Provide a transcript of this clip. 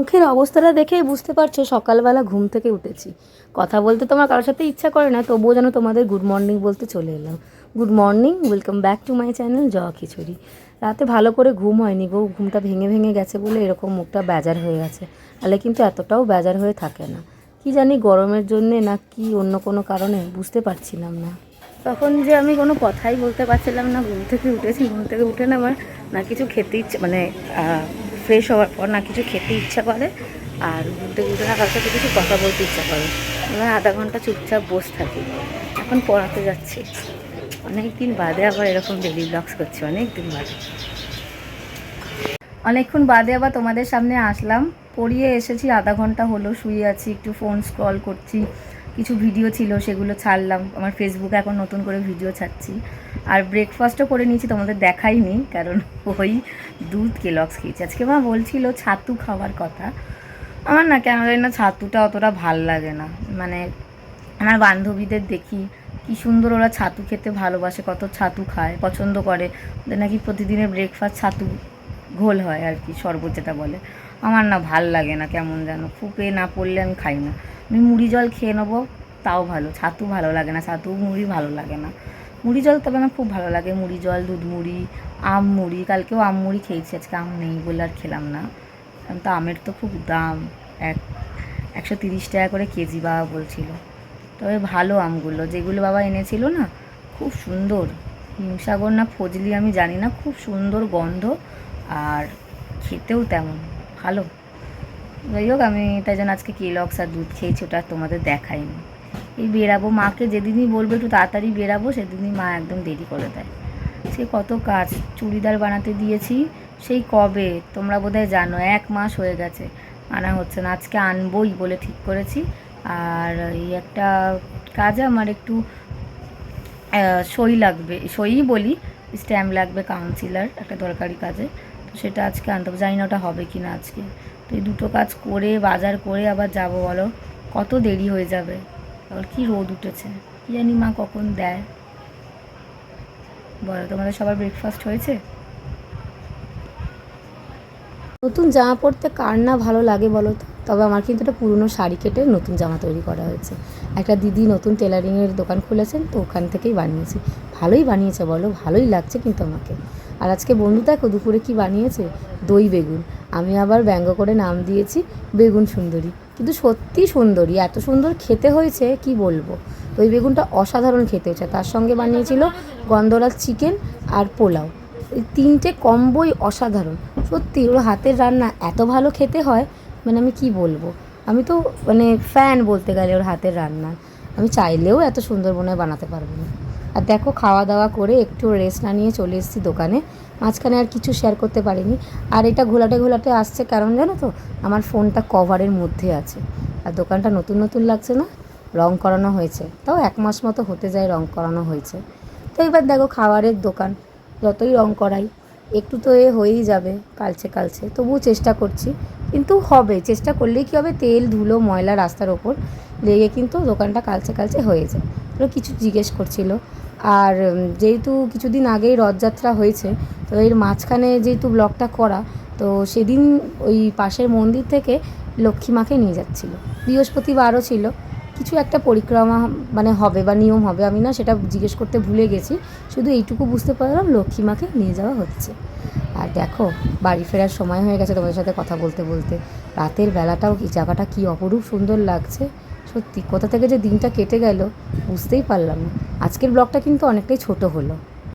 মুখের অবস্থাটা দেখেই বুঝতে পারছ, সকালবেলা ঘুম থেকে উঠেছি। কথা বলতে তোমার কারোর সাথে ইচ্ছা করে না, তবুও যেন তোমাদের গুড মর্নিং বলতে চলে এলাম। Good morning welcome back to my channel জ খিচুড়ি। রাতে ভালো করে ঘুম হয়নি গো, ঘুমটা ভেঙে ভেঙে গেছে বলে এরকম মুখটা বেজার হয়ে গেছে। তাহলে কিন্তু এতটাও বেজার হয়ে থাকে না। কি জানি গরমের জন্যে না কি অন্য কোনো কারণে, বুঝতে পারছিলাম না। তখন যে আমি কোনো কথাই বলতে পারছিলাম না, ঘুম থেকে উঠেছি, ঘুম থেকে উঠে না আমার না কিছু খেতে ইচ্ছে মানে ফ্রেশ হওয়ার পর না কিছু খেতে ইচ্ছা করে, আর থেকে উঠে না কারোর সাথে কিছু কথা বলতে ইচ্ছা করে। আমি আধা ঘণ্টা চুপচাপ বসে থাকি। এখন পড়াতে যাচ্ছি। অনেক দিন বাদে আবার এরকম ডেলি ব্লগস করছি অনেক দিন বাদে। অনেকক্ষণ বাদে আবার তোমাদের সামনে আসলাম। পড়িয়ে এসেছি, আধা ঘণ্টা হলো, শুয়ে আছি, একটু ফোন স্ক্রল করছি। কিছু ভিডিও ছিল, সেগুলো ছাড়লাম। আমার ফেসবুকে এখন নতুন করে ভিডিও ছাড়ছি। আর ব্রেকফাস্টও করে নিয়েছি, তোমাদের দেখাইনি, কারণ ওই দুধ কেলক্স খেয়েছি। আজকে মা বলছিল ছাতু খাওয়ার কথা। আমার না কেন জানি না ছাতুটা অতটা ভালো লাগে না। মানে আমার বান্ধবীদের দেখি, কি সুন্দর ওরা ছাতু খেতে ভালোবাসে, কত ছাতু খায়, পছন্দ করে। ওদের নাকি প্রতিদিনের ব্রেকফাস্ট ছাতু ঘোল হয় আর কি, শরবত যেটা বলে। আমার না ভালো লাগে না কেমন যেন ফুপে না পড়লে আমি খাই না। আমি মুড়ি জল খেয়ে নেব তাও ভালো, ছাতু ভালো লাগে না, ছাতু মুড়ি ভালো লাগে না। মুড়ি জল তবে আমার খুব ভালো লাগে, মুড়ি জল, দুধ মুড়ি, আম মুড়ি, কালকেও আম মুড়ি খেয়েছি, আজকে আম নেই বলে আর খেলাম না। তো আমের তো খুব দাম, এক, একশো তিরিশ টাকা করে কেজি বাবা বলছিল। তবে ভালো আমগুলো, যেগুলো বাবা এনেছিল না, খুব সুন্দর। হিমসাগর না ফজলি আমি জানি না, খুব সুন্দর গন্ধ আর খেতেও তেমন, ভালো। যাই হোক, আমি তাই জন্য আজকে কেলক্স আর দুধ খেয়েছি, ওটা তোমাদের দেখাইনি। এই বেরাবো, মাকে যেদিনই বলব একটু তাড়াতাড়ি বেরাবো, সেদিনই মা একদম দেরি করে দেয়। সে কত কাজ, চুড়িদার বানাতে দিয়েছি, সেই কবে? তোমরা বোধহয় জানো, এক মাস হয়ে গেছে। আনা হচ্ছে না, আজকে আনবই বলে ঠিক করেছি। আর এই একটা কাজে আমার একটু সই লাগবে, সই বলি, স্ট্যাম্প লাগবে, কাউন্সিলার, একটা দরকারি কাজে। তো সেটা আজকে আনতে হবে, জানি না ওটা হবে কি না আজকে। তো এই দুটো কাজ করে, বাজার করে আবার যাব, বলো, কত দেরি হয়ে যাবে? আবার কি রোদ উঠেছে? কি জানি মা কখন দেয়? বলো, তোমাদের সবার ব্রেকফাস্ট হয়েছে? নতুন জামা পরতে কার না ভালো লাগে বলো তো? তবে আমার কিন্তু একটা পুরনো শাড়ি কেটে নতুন জামা তৈরি করা হয়েছে। একটা দিদি নতুন টেলারিংয়ের দোকান খুলেছেন, তো ওখান থেকেই বানিয়েছি। ভালোই বানিয়েছে বলো, ভালোই লাগছে কিন্তু আমাকে। আর আজকে বন্ধু দেখো, দুপুরে কি বানিয়েছে? দই বেগুন। আমি আবার ব্যঙ্গ করে নাম দিয়েছি, বেগুন সুন্দরী। কিন্তু সত্যি সুন্দরী। এত সুন্দর খেতে হয়েছে, কি বলব? দই বেগুনটা অসাধারণ খেতে হয়েছে। তার সঙ্গে বানিয়েছিল গন্ধরাজ চিকেন আর পোলাও। এই তিনটে কম্বোই অসাধারণ। সত্যি ওর হাতের রান্না এত ভালো খেতে হয় মানে আমি কি বলব? আমি তো মানে ফ্যান বলতে গেলে ওর হাতের রান্না। আমি চাইলেও এত সুন্দর মনে বানাতে পারব না। আর দেখো খাওয়া দাওয়া করে একটু রেস্ট না নিয়ে চলে এসেছি দোকানে। মাঝখানে আর কিছু শেয়ার করতে পারিনি। আর এটা ঘোলাটে ঘোলাটে আসছে, কারণ জানো তো, আমার ফোনটা কভারের মধ্যে আছে। আর দোকানটা নতুন নতুন লাগছে না? রং করানো হয়েছে। তাও এক মাস মতো হতে যায় রং করানো হয়েছে। তো এবার দেখো খাবারের দোকান, যতই রং করাই, একটু তো এ হয়েই যাবে কালচে কালচে তবুও চেষ্টা করছি। কিন্তু হবে, চেষ্টা করলেই কী হবে? তেল, ধুলো, ময়লা রাস্তার ওপর লেগে কিন্তু দোকানটা কালচে কালচে হয়ে যায়। কিছু জিজ্ঞেস করছিল আর যেহেতু কিছুদিন আগেই রথযাত্রা হয়েছে, তো এর মাঝখানে যেহেতু ব্লগটা করা, তো সেদিন ওই পাশের মন্দির থেকে লক্ষ্মী মাকে নিয়ে যাচ্ছিল। বৃহস্পতিবারও ছিল। কিছু একটা পরিক্রমা মানে হবে বা নিয়ম হবে, আমি না সেটা জিজ্ঞেস করতে ভুলে গেছি। শুধু এইটুকু বুঝতে পারলাম লক্ষ্মী মাকে নিয়ে যাওয়া হচ্ছে। আর দেখো, বাড়ি ফেরার সময় হয়ে গেছে তোমাদের সাথে কথা বলতে বলতে। রাতের বেলাটাও কি, জায়গাটা কি অপরূপ সুন্দর লাগছে। সত্যি, কোথা থেকে যে দিনটা কেটে গেল বুঝতেই পারলাম না। আজকের ব্লগটা কিন্তু অনেকটাই ছোট হলো।